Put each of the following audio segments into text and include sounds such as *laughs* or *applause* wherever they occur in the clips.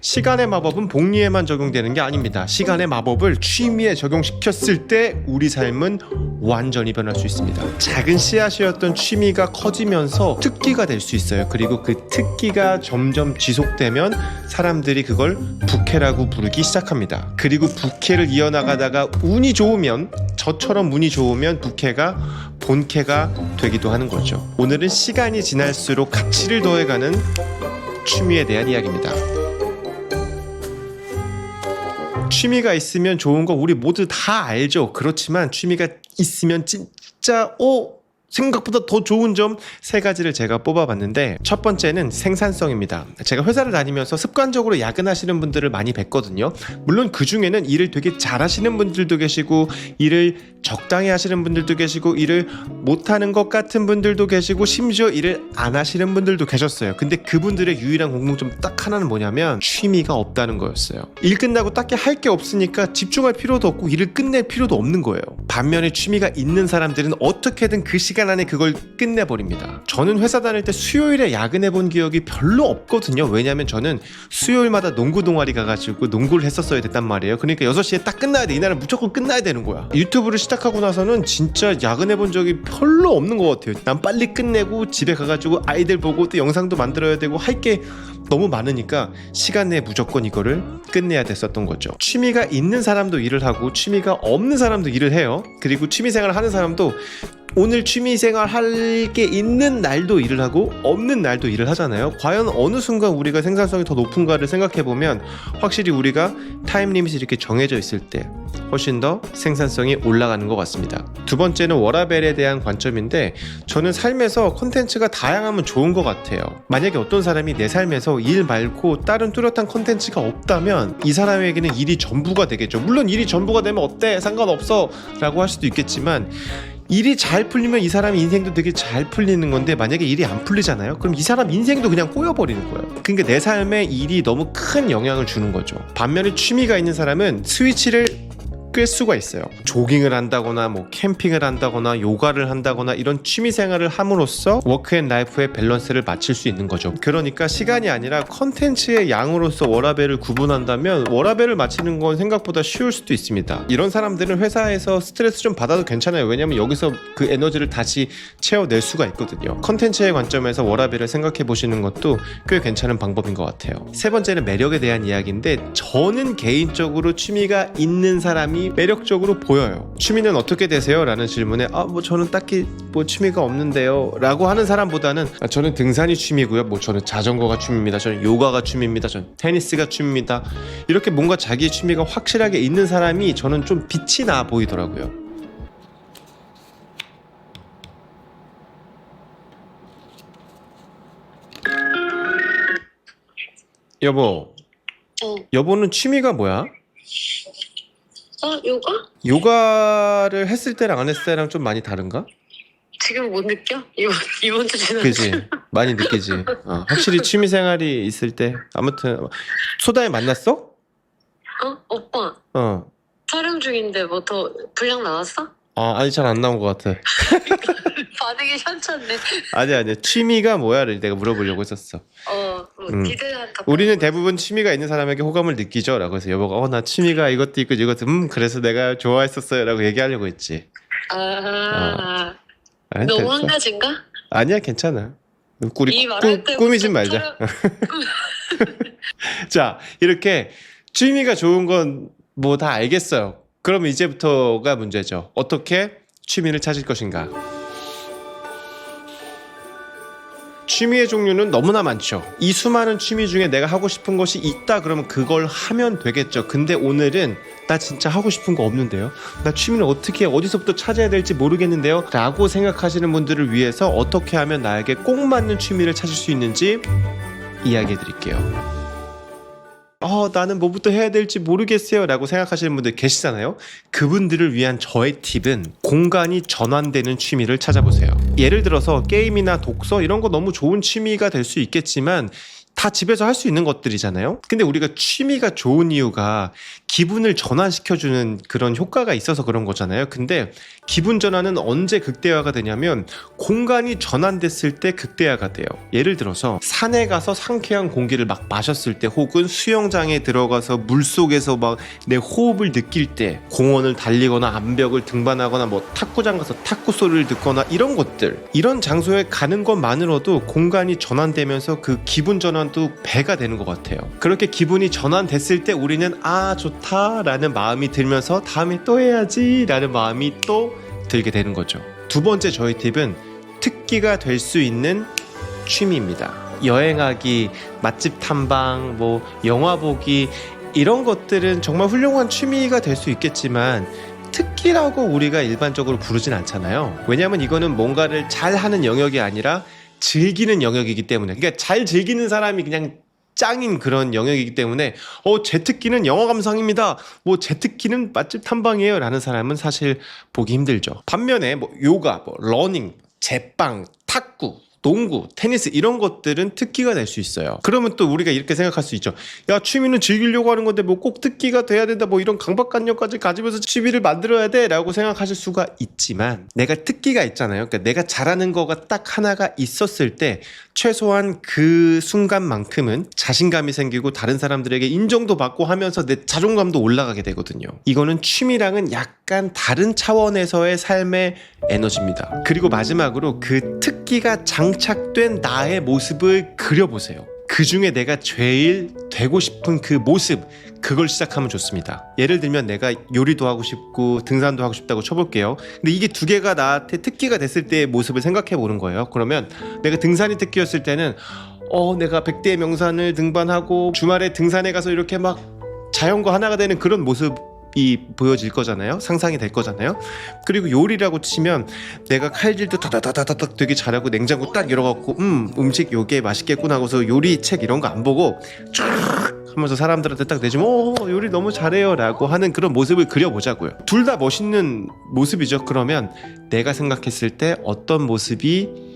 시간의 마법은 복리에만 적용되는 게 아닙니다. 시간의 마법을 취미에 적용시켰을 때 우리 삶은 완전히 변할 수 있습니다. 작은 씨앗이었던 취미가 커지면서 특기가 될 수 있어요. 그리고 그 특기가 점점 지속되면 사람들이 그걸 부캐라고 부르기 시작합니다. 그리고 부캐를 이어나가다가 운이 좋으면 저처럼 운이 좋으면 부캐가 본캐가 되기도 하는 거죠. 오늘은 시간이 지날수록 가치를 더해가는 취미에 대한 이야기입니다. 취미가 있으면 좋은 거 우리 모두 다 알죠. 그렇지만 취미가 있으면 진짜 오 생각보다 더 좋은 점 세 가지를 제가 뽑아봤는데 첫 번째는 생산성입니다. 제가 회사를 다니면서 습관적으로 야근하시는 분들을 많이 뵀거든요. 물론 그 중에는 일을 되게 잘하시는 분들도 계시고 일을 적당히 하시는 분들도 계시고 일을 못하는 것 같은 분들도 계시고 심지어 일을 안 하시는 분들도 계셨어요. 근데 그분들의 유일한 공통점 딱 하나는 뭐냐면 취미가 없다는 거였어요. 일 끝나고 딱히 할 게 없으니까 집중할 필요도 없고 일을 끝낼 필요도 없는 거예요. 반면에 취미가 있는 사람들은 어떻게든 그 시간 안에 그걸 끝내버립니다. 저는 회사 다닐 때 수요일에 야근해 본 기억이 별로 없거든요. 왜냐면 저는 수요일마다 농구 동아리 가가지고 농구를 했었어야 됐단 말이에요. 그러니까 6시에 딱 끝나야 돼. 이날은 무조건 끝나야 되는 거야. 유튜브를 시작하고 나서는 진짜 야근해 본 적이 별로 없는 것 같아요. 난 빨리 끝내고 집에 가가지고 아이들 보고 또 영상도 만들어야 되고 할 게 너무 많으니까 시간 내에 무조건 이거를 끝내야 됐었던 거죠. 취미가 있는 사람도 일을 하고 취미가 없는 사람도 일을 해요. 그리고 취미 생활을 하는 사람도 오늘 취미 생활 할 게 있는 날도 일을 하고 없는 날도 일을 하잖아요. 과연 어느 순간 우리가 생산성이 더 높은가를 생각해 보면 확실히 우리가 타임 리밋이 이렇게 정해져 있을 때 훨씬 더 생산성이 올라가는 것 같습니다. 두 번째는 워라벨에 대한 관점인데 저는 삶에서 콘텐츠가 다양하면 좋은 것 같아요. 만약에 어떤 사람이 내 삶에서 일 말고 다른 뚜렷한 콘텐츠가 없다면 이 사람에게는 일이 전부가 되겠죠. 물론 일이 전부가 되면 어때? 상관없어. 라고 할 수도 있겠지만 일이 잘 풀리면 이 사람 인생도 되게 잘 풀리는 건데 만약에 일이 안 풀리잖아요. 그럼 이 사람 인생도 그냥 꼬여버리는 거예요. 그러니까 내 삶에 일이 너무 큰 영향을 주는 거죠. 반면에 취미가 있는 사람은 스위치를 끌 수가 있어요. 조깅을 한다거나 뭐 캠핑을 한다거나 요가를 한다거나 이런 취미 생활을 함으로써 워크 앤 라이프의 밸런스를 맞출 수 있는 거죠. 그러니까 시간이 아니라 컨텐츠의 양으로서 워라벨을 구분한다면 워라벨을 맞추는 건 생각보다 쉬울 수도 있습니다. 이런 사람들은 회사에서 스트레스 좀 받아도 괜찮아요. 왜냐면 여기서 그 에너지를 다시 채워낼 수가 있거든요. 컨텐츠의 관점에서 워라벨을 생각해 보시는 것도 꽤 괜찮은 방법인 것 같아요. 세 번째는 매력에 대한 이야기인데 저는 개인적으로 취미가 있는 사람이 매력적으로 보여요. 취미는 어떻게 되세요? 라는 질문에 아 뭐 저는 딱히 뭐 취미가 없는데요 라고 하는 사람보다는 아, 저는 등산이 취미고요. 뭐 저는 자전거가 취미입니다. 저는 요가가 취미입니다. 저는 테니스가 취미입니다. 이렇게 뭔가 자기의 취미가 확실하게 있는 사람이 저는 좀 빛이 나 보이더라고요. 여보, 어, 여보는 취미가 뭐야? 어, 요가? 요가를 했을 때랑 안 했을 때랑 좀 많이 다른가? 지금 못 느껴? 이번, 이번 주 지난 그지 많이 느끼지. *laughs* 어, 확실히 취미 생활이 있을 때 아무튼 소다에 만났어? 어? 오빠, 어. 촬영 중인데 뭐 더 분량 나왔어? 아 아니 잘 안 나온 것 같아. *laughs* 반응이 현찮네. 아니 아니 취미가 뭐야를 내가 물어보려고 했었어. 어, 뭐 음. 디테일한 답변. 우리는 대부분 취미가 있는 사람에게 호감을 느끼죠라고 해서 여보가 어 나 취미가 이것도 있고 이것도 음 그래서 내가 좋아했었어요라고 얘기하려고 했지. 아, 아니, 너무 됐어. 한 가지인가? 아니야 괜찮아. 우리 이 꾸, 꾸미지 말자. *laughs* 자 이렇게 취미가 좋은 건 뭐 다 알겠어요. 그러면 이제부터가 문제죠. 어떻게 취미를 찾을 것인가? 취미의 종류는 너무나 많죠. 이 수많은 취미 중에 내가 하고 싶은 것이 있다 그러면 그걸 하면 되겠죠. 근데 오늘은 나 진짜 하고 싶은 거 없는데요. 나 취미를 어떻게 어디서부터 찾아야 될지 모르겠는데요. 라고 생각하시는 분들을 위해서 어떻게 하면 나에게 꼭 맞는 취미를 찾을 수 있는지 이야기해 드릴게요. 어, 나는 뭐부터 해야 될지 모르겠어요. 라고 생각하시는 분들 계시잖아요. 그분들을 위한 저의 팁은 공간이 전환되는 취미를 찾아보세요. 예를 들어서 게임이나 독서 이런 거 너무 좋은 취미가 될 수 있겠지만 다 집에서 할 수 있는 것들이잖아요. 근데 우리가 취미가 좋은 이유가 기분을 전환시켜주는 그런 효과가 있어서 그런 거잖아요. 근데 기분 전환은 언제 극대화가 되냐면 공간이 전환됐을 때 극대화가 돼요. 예를 들어서 산에 가서 상쾌한 공기를 막 마셨을 때 혹은 수영장에 들어가서 물 속에서 막 내 호흡을 느낄 때 공원을 달리거나 암벽을 등반하거나 뭐 탁구장 가서 탁구 소리를 듣거나 이런 것들 이런 장소에 가는 것만으로도 공간이 전환되면서 그 기분 전환도 배가 되는 것 같아요. 그렇게 기분이 전환됐을 때 우리는 아 좋다라는 마음이 들면서 다음에 또 해야지라는 마음이 또 들게 되는 거죠. 두 번째 저희 팁은 특기가 될 수 있는 취미입니다. 여행하기, 맛집 탐방, 뭐 영화 보기 이런 것들은 정말 훌륭한 취미가 될 수 있겠지만 특기라고 우리가 일반적으로 부르진 않잖아요. 왜냐하면 이거는 뭔가를 잘 하는 영역이 아니라 즐기는 영역이기 때문에 그러니까 잘 즐기는 사람이 그냥 짱인 그런 영역이기 때문에 어제 특기는 영화 감상입니다. 뭐제 특기는 맛집 탐방이에요. 라는 사람은 사실 보기 힘들죠. 반면에 뭐 요가, 뭐 러닝, 제빵, 탁구 농구, 테니스 이런 것들은 특기가 될 수 있어요. 그러면 또 우리가 이렇게 생각할 수 있죠. 야 취미는 즐기려고 하는 건데 뭐 꼭 특기가 돼야 된다. 뭐 이런 강박관념까지 가지면서 취미를 만들어야 돼라고 생각하실 수가 있지만 내가 특기가 있잖아요. 그러니까 내가 잘하는 거가 딱 하나가 있었을 때 최소한 그 순간만큼은 자신감이 생기고 다른 사람들에게 인정도 받고 하면서 내 자존감도 올라가게 되거든요. 이거는 취미랑은 약간 다른 차원에서의 삶의 에너지입니다. 그리고 마지막으로 그 특기가 장 착된 나의 모습을 그려보세요. 그 중에 내가 제일 되고 싶은 그 모습, 그걸 시작하면 좋습니다. 예를 들면 내가 요리도 하고 싶고 등산도 하고 싶다고 쳐볼게요. 근데 이게 두 개가 나한테 특기가 됐을 때의 모습을 생각해 보는 거예요. 그러면 내가 등산이 특기였을 때는 어, 내가 백대의 명산을 등반하고 주말에 등산에 가서 이렇게 막 자연과 하나가 되는 그런 모습 이 보여질 거잖아요. 상상이 될 거잖아요. 그리고 요리라고 치면 내가 칼질도 다다다다닥 되게 잘하고 냉장고 딱 열어갖고 음 음식 요게 맛있겠구나 하고서 요리 책 이런 거 안 보고 쫙 하면서 사람들한테 딱 내주면 어 요리 너무 잘해요라고 하는 그런 모습을 그려보자고요. 둘 다 멋있는 모습이죠. 그러면 내가 생각했을 때 어떤 모습이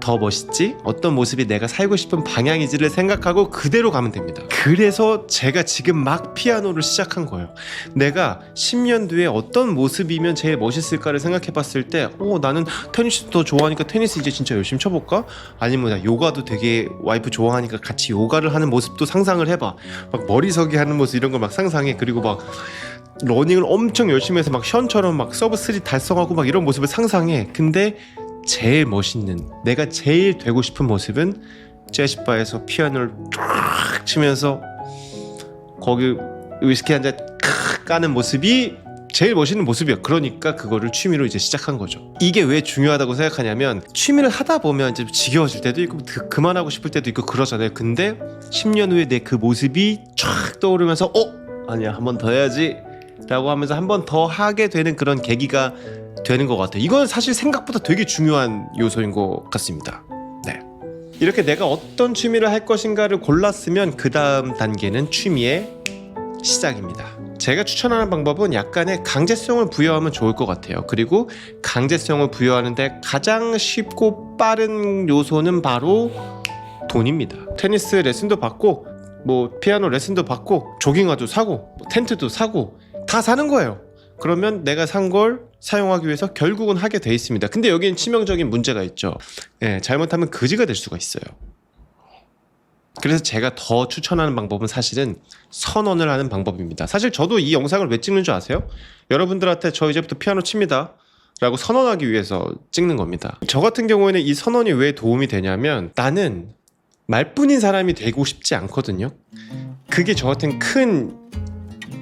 더 멋있지? 어떤 모습이 내가 살고 싶은 방향이지를 생각하고 그대로 가면 됩니다. 그래서 제가 지금 막 피아노를 시작한 거예요. 내가 10년 뒤에 어떤 모습이면 제일 멋있을까를 생각해 봤을 때, 어, 나는 테니스 더 좋아하니까 테니스 이제 진짜 열심히 쳐볼까? 아니면 나 요가도 되게 와이프 좋아하니까 같이 요가를 하는 모습도 상상을 해봐. 막 머리서기 하는 모습 이런 걸 막 상상해. 그리고 막 러닝을 엄청 열심히 해서 막 션처럼 막 서브 3 달성하고 막 이런 모습을 상상해. 근데 제일 멋있는 내가 제일 되고 싶은 모습은 재즈바에서 피아노를 쫙 치면서 거기 위스키 한 잔 까는 모습이 제일 멋있는 모습이야. 그러니까 그거를 취미로 이제 시작한 거죠. 이게 왜 중요하다고 생각하냐면 취미를 하다 보면 이제 지겨워질 때도 있고 그- 그만하고 싶을 때도 있고 그러잖아요. 근데 10년 후에 내 그 모습이 쫙 떠오르면서 어 아니야 한 번 더 해야지 라고 하면서 한 번 더 하게 되는 그런 계기가 되는 것 같아요. 이건 사실 생각보다 되게 중요한 요소인 것 같습니다. 네. 이렇게 내가 어떤 취미를 할 것인가를 골랐으면 그 다음 단계는 취미의 시작입니다. 제가 추천하는 방법은 약간의 강제성을 부여하면 좋을 것 같아요. 그리고 강제성을 부여하는데 가장 쉽고 빠른 요소는 바로 돈입니다. 테니스 레슨도 받고 뭐 피아노 레슨도 받고 조깅화도 사고 뭐 텐트도 사고 다 사는 거예요. 그러면 내가 산 걸 사용하기 위해서 결국은 하게 돼 있습니다. 근데 여기는 치명적인 문제가 있죠. 예, 잘못하면 거지가 될 수가 있어요. 그래서 제가 더 추천하는 방법은 사실은 선언을 하는 방법입니다. 사실 저도 이 영상을 왜 찍는 줄 아세요? 여러분들한테 저 이제부터 피아노 칩니다. 라고 선언하기 위해서 찍는 겁니다. 저 같은 경우에는 이 선언이 왜 도움이 되냐면 나는 말뿐인 사람이 되고 싶지 않거든요. 그게 저한테는 큰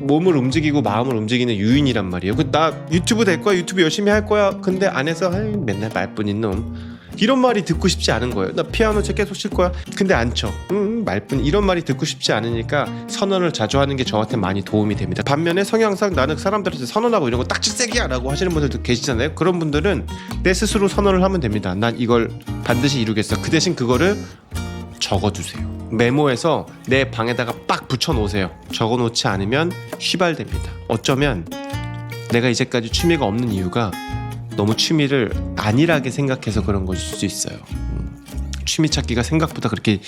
몸을 움직이고 마음을 움직이는 유인이란 말이에요. 그나 유튜브 될 거야, 유튜브 열심히 할 거야. 근데 안에서 아이, 맨날 말뿐인 놈. 이런 말이 듣고 싶지 않은 거예요. 나 피아노 책 계속 칠 거야. 근데 안 쳐. 음, 말뿐 이런 말이 듣고 싶지 않으니까 선언을 자주 하는 게 저한테 많이 도움이 됩니다. 반면에 성향상 나는 사람들한테 선언하고 이런 거 딱지색이야라고 하시는 분들도 계시잖아요. 그런 분들은 내 스스로 선언을 하면 됩니다. 난 이걸 반드시 이루겠어. 그 대신 그거를 적어두세요. 메모해서 내 방에다가 빡 붙여 놓으세요. 적어 놓지 않으면 휘발됩니다. 어쩌면 내가 이제까지 취미가 없는 이유가 너무 취미를 안일하게 생각해서 그런 것일 수 있어요. 음. 취미 찾기가 생각보다 그렇게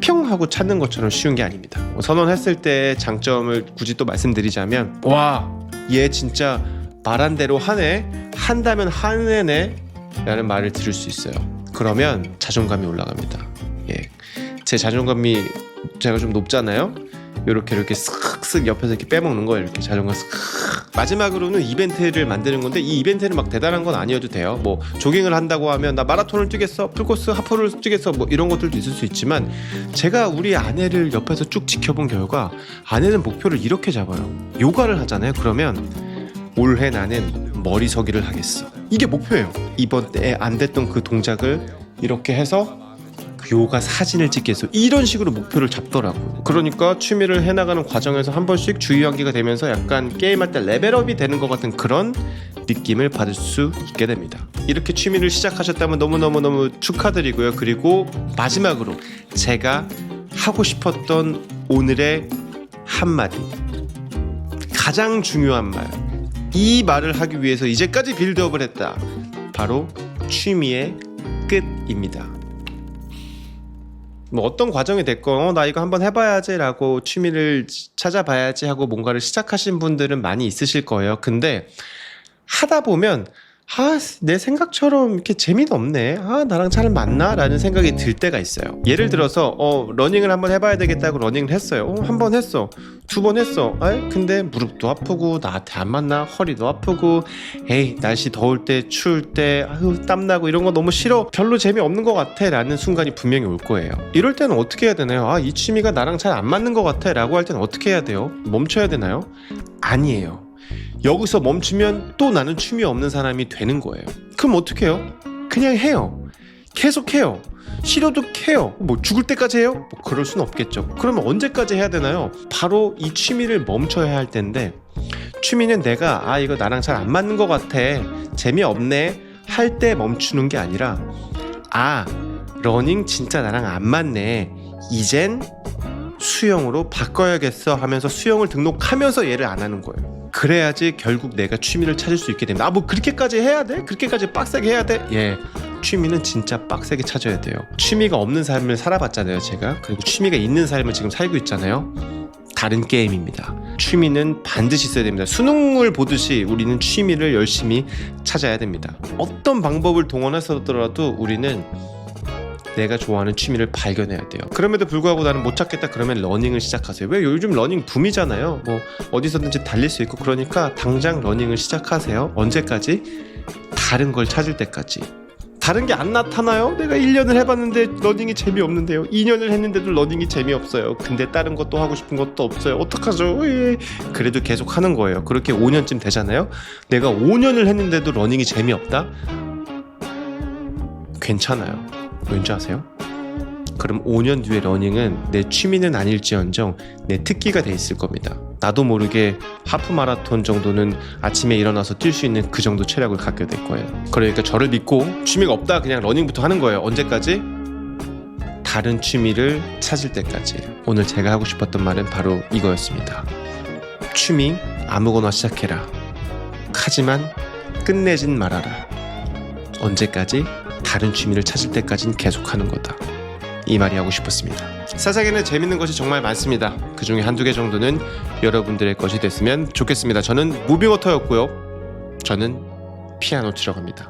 평 하고 찾는 것처럼 쉬운 게 아닙니다. 뭐 선언했을 때 장점을 굳이 또 말씀드리자면 와 얘 진짜 말한 대로 하네 한다면 하네네 라는 말을 들을 수 있어요. 그러면 자존감이 올라갑니다. 예, 제 자존감이 제가 좀 높잖아요. 이렇게 이렇게 쓱쓱 옆에서 이렇게 빼먹는 거예요. 이렇게 자존감 쓱. 마지막으로는 이벤트를 만드는 건데 이 이벤트는 막 대단한 건 아니어도 돼요. 뭐 조깅을 한다고 하면 나 마라톤을 뛰겠어, 풀코스 하프를 뛰겠어, 뭐 이런 것들도 있을 수 있지만 제가 우리 아내를 옆에서 쭉 지켜본 결과 아내는 목표를 이렇게 잡아요. 요가를 하잖아요. 그러면 올해 나는 머리서기를 하겠어. 이게 목표예요. 이번 때에 안 됐던 그 동작을 이렇게 해서 그 요가 사진을 찍겠어. 이런 식으로 목표를 잡더라고. 그러니까 취미를 해나가는 과정에서 한 번씩 주의하기가 되면서 약간 게임할 때 레벨업이 되는 것 같은 그런 느낌을 받을 수 있게 됩니다. 이렇게 취미를 시작하셨다면 너무너무너무 축하드리고요. 그리고 마지막으로 제가 하고 싶었던 오늘의 한마디. 가장 중요한 말. 이 말을 하기 위해서 이제까지 빌드업을 했다. 바로 취미의 끝입니다. 뭐 어떤 과정이 됐건 어, 나 이거 한번 해봐야지라고 취미를 찾아봐야지 하고 뭔가를 시작하신 분들은 많이 있으실 거예요. 근데 하다 보면 아, 내 생각처럼 이렇게 재미도 없네. 아, 나랑 잘 맞나? 라는 생각이 들 때가 있어요. 예를 들어서, 어, 러닝을 한번 해봐야 되겠다고 러닝을 했어요. 어, 한 번 했어. 두 번 했어. 에? 근데 무릎도 아프고, 나한테 안 맞나? 허리도 아프고, 에이, 날씨 더울 때, 추울 때, 아유, 땀나고 이런 거 너무 싫어. 별로 재미없는 것 같아. 라는 순간이 분명히 올 거예요. 이럴 때는 어떻게 해야 되나요? 아, 이 취미가 나랑 잘 안 맞는 것 같아. 라고 할 때는 어떻게 해야 돼요? 멈춰야 되나요? 아니에요. 여기서 멈추면 또 나는 취미 없는 사람이 되는 거예요. 그럼 어떻게 해요? 그냥 해요. 계속 해요. 싫어도 해요. 뭐 죽을 때까지 해요? 뭐 그럴 수는 없겠죠. 그러면 언제까지 해야 되나요? 바로 이 취미를 멈춰야 할 텐데 취미는 내가 아 이거 나랑 잘 안 맞는 것 같아 재미없네 할 때 멈추는 게 아니라 아 러닝 진짜 나랑 안 맞네 이젠 수영으로 바꿔야겠어 하면서 수영을 등록하면서 얘를 안 하는 거예요. 그래야지 결국 내가 취미를 찾을 수 있게 됩니다. 아, 뭐 그렇게까지 해야 돼? 그렇게까지 빡세게 해야 돼? 예. 취미는 진짜 빡세게 찾아야 돼요. 취미가 없는 삶을 살아봤잖아요, 제가. 그리고 취미가 있는 삶을 지금 살고 있잖아요. 다른 게임입니다. 취미는 반드시 있어야 됩니다. 수능을 보듯이 우리는 취미를 열심히 찾아야 됩니다. 어떤 방법을 동원해서더라도 우리는 내가 좋아하는 취미를 발견해야 돼요. 그럼에도 불구하고 나는 못 찾겠다 그러면 러닝을 시작하세요. 왜 요즘 러닝 붐이잖아요. 뭐 어디서든지 달릴 수 있고 그러니까 당장 러닝을 시작하세요. 언제까지? 다른 걸 찾을 때까지. 다른 게 안 나타나요? 내가 1년을 해봤는데 러닝이 재미없는데요. 2년을 했는데도 러닝이 재미없어요. 근데 다른 것도 하고 싶은 것도 없어요. 어떡하죠? 예. 그래도 계속 하는 거예요. 그렇게 5년쯤 되잖아요. 내가 5년을 했는데도 러닝이 재미없다? 괜찮아요. 왠지 아세요? 그럼 5년 뒤에 러닝은 내 취미는 아닐지언정 내 특기가 돼 있을 겁니다. 나도 모르게 하프 마라톤 정도는 아침에 일어나서 뛸 수 있는 그 정도 체력을 갖게 될 거예요. 그러니까 저를 믿고 취미가 없다 그냥 러닝부터 하는 거예요. 언제까지? 다른 취미를 찾을 때까지. 오늘 제가 하고 싶었던 말은 바로 이거였습니다. 취미 아무거나 시작해라. 하지만 끝내진 말아라. 언제까지? 다른 취미를 찾을 때까진 계속하는 거다. 이 말이 하고 싶었습니다. 사사기는 재밌는 것이 정말 많습니다. 그 중에 한두 개 정도는 여러분들의 것이 됐으면 좋겠습니다. 저는 무비워터였고요. 저는 피아노 치러 갑니다.